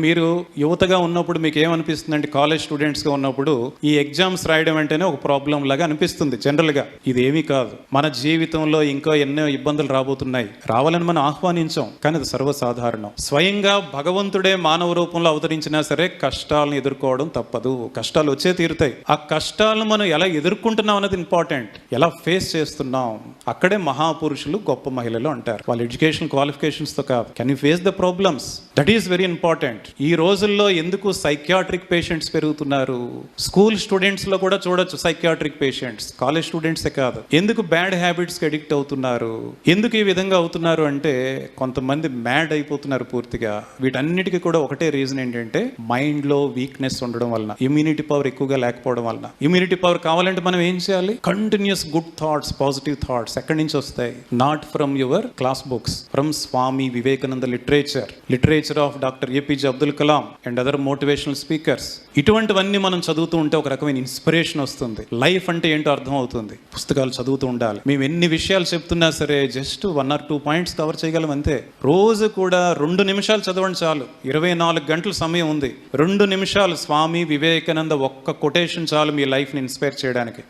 మీరు యువతగా ఉన్నప్పుడు మీకు ఏమనిపిస్తుంది అంటే కాలేజ్ స్టూడెంట్స్గా ఉన్నప్పుడు ఈ ఎగ్జామ్స్ రాయడం అంటేనే ఒక ప్రాబ్లం లాగా అనిపిస్తుంది జనరల్గా ఇది ఏమీ కాదు. మన జీవితంలో ఇంకా ఎన్నో ఇబ్బందులు రాబోతున్నాయి. రావాలని మనం ఆహ్వానించాం కానీ అది సర్వసాధారణం. స్వయంగా భగవంతుడే మానవ రూపంలో అవతరించినా సరే కష్టాలను ఎదుర్కోవడం తప్పదు. కష్టాలు వచ్చే తీరుతాయి. ఆ కష్టాలను మనం ఎలా ఎదుర్కొంటున్నాం అనేది ఇంపార్టెంట్ ఎలా ఫేస్ చేస్తున్నాం? అక్కడే మహాపురుషులు గొప్ప మహిళలు అంటారు. వాళ్ళ ఎడ్యుకేషన్ క్వాలిఫికేషన్స్తో కాదు. Can you face the problems that is very important ఈ రోజుల్లో ఎందుకు సైక్యాట్రిక్ పేషెంట్స్ పెరుగుతున్నారు? స్కూల్ స్టూడెంట్స్లో కూడా చూడొచ్చు సైకియాట్రిక్ పేషెంట్స్ కాలేజ్ స్టూడెంట్సే కాదు. ఎందుకు బ్యాడ్ హ్యాబిట్స్కి అడిక్ట్ అవుతున్నారు? ఎందుకు ఈ విధంగా అవుతున్నారు అంటే కొంతమంది మ్యాడ్ అయిపోతున్నారు పూర్తిగా. వీటన్నిటికీ కూడా ఒకటే రీజన్ ఏంటంటే మైండ్లో వీక్నెస్ ఉండడం వలన ఇమ్యూనిటీ పవర్ ఎక్కువగా లేకపోవడం వలన. ఇమ్యూనిటీ పవర్ కావాలంటే మనం ఏం చేయాలి? Continuous good thoughts positive thoughts ఎక్కడి నుంచి వస్తాయి? Not from your class books from Swami Vivekananda literature literature of doctor APJ Abdul Kalam and other motivational speakers ఇటువంటివన్నీ మనం చదువుతూ ఉంటే ఒక రకమైన ఇన్స్పిరేషన్ వస్తుంది. లైఫ్ అంటే ఏంటో అర్థం అవుతుంది పుస్తకాలు చదువుతూ ఉండాలి. మేము ఎన్ని విషయాలు చెప్తున్నా సరే just one or two points cover చేయగలం అంతే. రోజు కూడా రెండు నిమిషాలు చదవండి చాలు. ఇరవై నాలుగు గంటల సమయం ఉంది. రెండు నిమిషాలు స్వామి వివేకానంద ఒక్క కొటేషన్ చాలు మీ లైఫ్ని ఇన్స్పైర్ చేయడానికి.